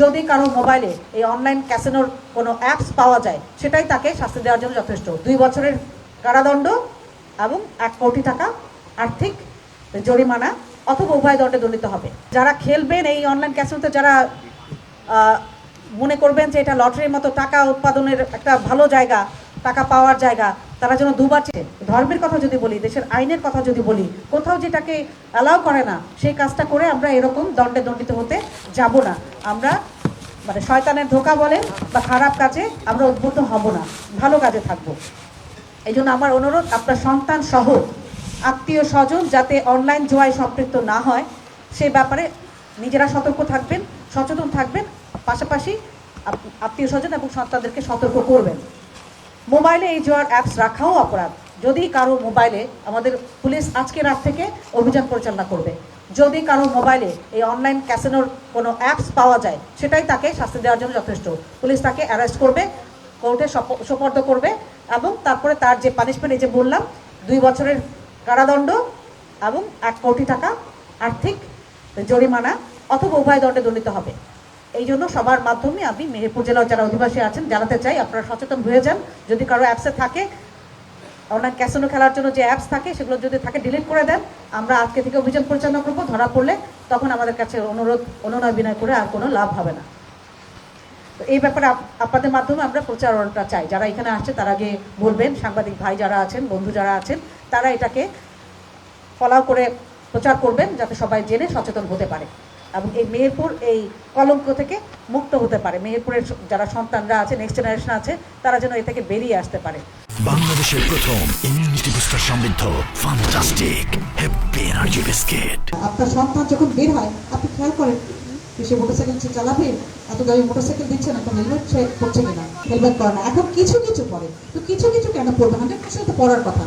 যদি কারও মোবাইলে এই অনলাইন ক্যাসিনোর কোনো অ্যাপস পাওয়া যায়, সেটাই তাকে শাস্তি দেওয়ার জন্য যথেষ্ট। দুই বছরের কারাদণ্ড এবং এক কোটি টাকা আর্থিক জরিমানা অথবা উভয় দণ্ডে দণ্ডিত হবে। যারা খেলবেন এই অনলাইন ক্যাসিনোতে, যারা মনে করবেন যে এটা লটারির মতো টাকা উৎপাদনের একটা ভালো জায়গা, টাকা পাওয়ার জায়গা, তারা যেন দুবার ধর্মের কথা যদি বলি, দেশের আইনের কথা যদি বলি, কোথাও যেটাকে অ্যালাউ করে না, সেই কাজটা করে আমরা এরকম দণ্ডে দণ্ডিত হতে যাব না। আমরা মানে শয়তানের ধোকা বলেন বা খারাপ কাজে আমরা উদ্বুদ্ধ হব না। ভালো কাজে থাকব। এই জন্য আমার অনুরোধ, আপনার সন্তান সহ আত্মীয় স্বজন যাতে অনলাইন জোয়ায় সম্পৃক্ত না হয়, সে ব্যাপারে নিজেরা সতর্ক থাকবেন, সচেতন থাকবেন। পাশাপাশি আত্মীয় স্বজন এবং সন্তানদেরকে সতর্ক করবেন। মোবাইলে এই জোয়ার অ্যাপস রাখাও অপরাধ। যদি কারও মোবাইলে আমাদের পুলিশ আজকে রাত থেকে অভিযান পরিচালনা করবে। যদি কারও মোবাইলে এই অনলাইন ক্যাসিনোর কোনো অ্যাপস পাওয়া যায়, সেটাই তাকে শাস্তি দেওয়ার জন্য যথেষ্ট। পুলিশ তাকে অ্যারেস্ট করবে, কোর্টে সপ- সোপর্দ করবে এবং তারপরে তার যে পানিশমেন্ট এই যে বললাম, দুই বছরের কারাদণ্ড এবং এক কোটি টাকা আর্থিক জরিমানা অথবা উভয় দণ্ডে দণ্ডিত হবে। এই জন্য সবার মাধ্যমে আমি মেহেরপুর জেলার যারা অধিবাসী আছেন, জানাতে চাই, আপনারা সচেতন হয়ে যান। যদি কারও অ্যাপসে থাকে অনলাইন ক্যাসিনো খেলার জন্য যে অ্যাপস থাকে, সেগুলো যদি থাকে ডিলিট করে দেন, আমরা আজকে থেকে অভিযান পরিচালনা করব। ধরা পড়লে তখন আমাদের কাছে অনুরোধ, অনুনয় বিনয় করে আর কোনো লাভ হবে না। তো এই ব্যাপারে আপ- আপনাদের মাধ্যমে আমরা প্রচারণটা চাই। যারা এখানে আসছে, তারা আগে বলবেন। সাংবাদিক ভাই যারা আছেন, বন্ধু যারা আছেন, তারা এটাকে ফলাও করে প্রচার করবেন, যাতে সবাই জেনে সচেতন হতে পারে। এবং এই মেহেরপুর এই কলঙ্ক থেকে মুক্ত হতে পারে। মেহেরপুরের যারা সন্তানরা আছে নেক্সট জেনারেশন আছে তারা যেন এ থেকে বেরিয়ে আসতে পারে। বাংলাদেশের প্রথম ইমিউনিটি বুস্টার সমৃদ্ধ ফান্টাস্টিক হ্যাপি এনার্জি বিস্কিট আপনার সন্তান যখন বের হয় আপনি খেয়াল করেন সে মোটরসাইকেল সে চালাবে এত দামি মোটরসাইকেল দিচ্ছেন একটা হেলমেট সে পড়ছে কিনা? হেলমেট পরে না। এখন কিছু কিছু পরে। তো কিছু কিছু কেন পড়বে হান্ড্রেড পার্সেন্ট তো পড়ার কথা।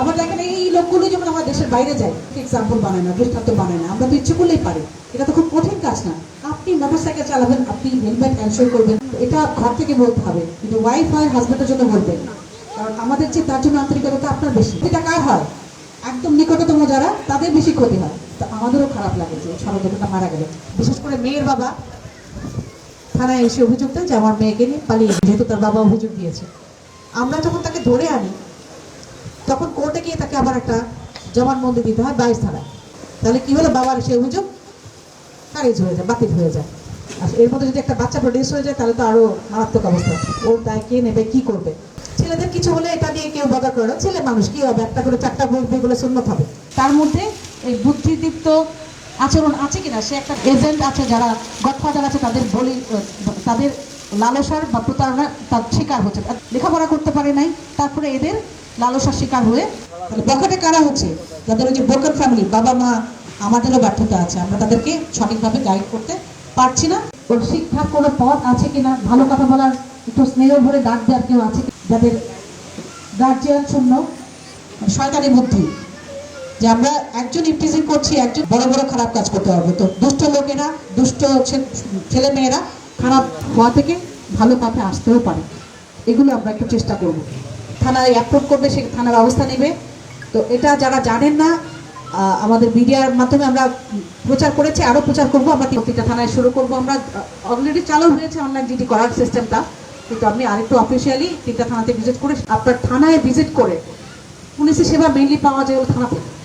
আবার দেখেন এই লোকগুলো যেমন আমার দেশের বাইরে যায় এক্সাম্পল বানায় না, দৃষ্টান্ত বানায় না, আমরা তো ইচ্ছে করলেই পারি। এটা তো খুব কঠিন কাজ না। আপনি মোটরসাইকেল চালাবেন, আপনি হেলমেট এনশোর করবেন, এটা ঘর থেকে বলতে হবে। কিন্তু ওয়াইফ হয় হাজবেন্ডের জন্য বলবেন কারণ আমাদের যে, তার জন্য আন্তরিকতা আপনার বেশি। এটা কার হয়? একদম নিকটতম যারা, তাদের বেশি ক্ষতি হয়। তো আমাদেরও খারাপ লাগে যে সরজনটা মারা গেল। বিশেষ করে মেয়ের বাবা। থানায় এসে অভিযোগ দেন যে, আমার মেয়েকে নিয়ে পালিয়ে যেহেতু তার বাবা অভিযোগ দিয়েছে। আমরা যখন তাকে ধরে আনি তখন কোর্টে গিয়ে তাকে আবার একটা জবানবন্দি দিতে হয় বাইশ ধারায় তাহলে কি হলো? বাবার সে অভিযোগ খারিজ হয়ে যায়, বাতিল হয়ে যায়। আর এর মধ্যে যদি একটা বাচ্চা প্রডিউস হয়ে যায়, তাহলে তো আরও মারাত্মক অবস্থা। ওর দায় কে নেবে, কি করবে? ছেলেদের কিছু হলে এটা নিয়ে কেউ বদা করে ছেলে মানুষ, কি হবে? একটা করে চারটা বলবে বলে সুন্নত হবে। তার মধ্যে এই বুদ্ধিদীপ্ত আচরণ আছে কিনা? সে একটা এজেন্ট আছে, যারা গডফাদার আছে, তাদের বলি, তাদের লালসার বা প্রতারণা তার শিকার হচ্ছে। লেখাপড়া করতে পারে নাই, তারপরে এদের লালসার শিকার হয়ে তাহলে বখাটে কারা হচ্ছে? যাদের ওই যে ব্রোকেন ফ্যামিলি বাবা, মা, আমাদেরও ব্যর্থতা আছে। আমরা তাদেরকে সঠিকভাবে গাইড করতে পারছি না। ওর শিক্ষার কোনো পথ আছে কিনা? ভালো কথা বলার একটু স্নেহ ভরে ডাক দেওয়ার কেউ আছে যাদের গার্জিয়ান শূন্য, শয়তানি বুদ্ধি। যে আমরা একজন ইফটিজিং করছি, একজন বড় বড় খারাপ কাজ করতে পারব তো দুষ্ট লোকেরা, দুষ্ট ছেলে মেয়েরা খারাপ হওয়া থেকে ভালো পথে আসতেও পারে। এগুলো আমরা একটু চেষ্টা করব। থানায় অ্যাপ্রুভ করবে, সে থানা ব্যবস্থা নেবে। তো এটা যারা জানেন না আমাদের মিডিয়ার মাধ্যমে আমরা প্রচার করেছি আরও প্রচার করব, আমরা প্রতিটা থানায় শুরু করব। আমরা অলরেডি চালু হয়েছে অনলাইন জিডি করার সিস্টেমটা কিন্তু আপনি আরেকটু অফিসিয়ালি তিনটা থানাতে ভিজিট করে, আপনার থানায় ভিজিট করে পুলিশের সেবা মেইনলি পাওয়া যায় ওই থানা থানাতে